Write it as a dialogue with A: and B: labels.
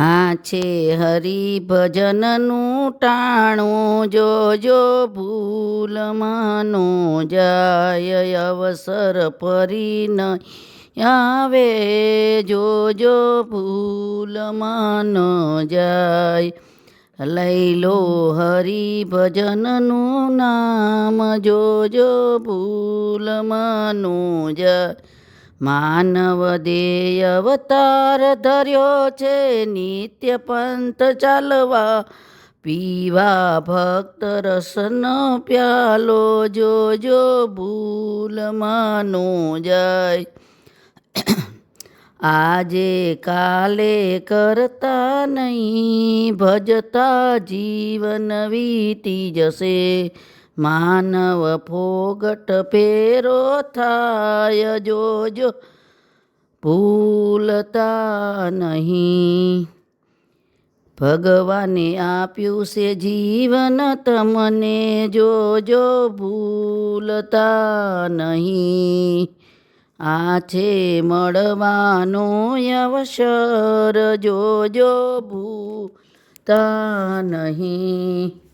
A: આ છે હરિભજનનું ટાણું જોજો ભૂલ માનો જાય અવસર ફરી આવે જોજો ભૂલ માનો જાય લઈ લો હરિભજનનું નામ જોજો ભૂલ માનો જાય માનવ દેહ અવતાર ધર્યો છે, નિત્ય પંથ ચાલવા. પીવા ભક્ત રસનો પ્યાલો, જોજો ભૂલ માનો જાય. આજે કાલે કરતા નહીં, ભજતા જીવન વીતી જશે. માનવ ફોગટ પેરો થાય જોજો, ભૂલતા નહીં. ભગવાને આપ્યું છે જીવન તમને જોજો, ભૂલતા નહીં. આ છે મળવાનો અવસર જોજો, ભૂલતા નહીં.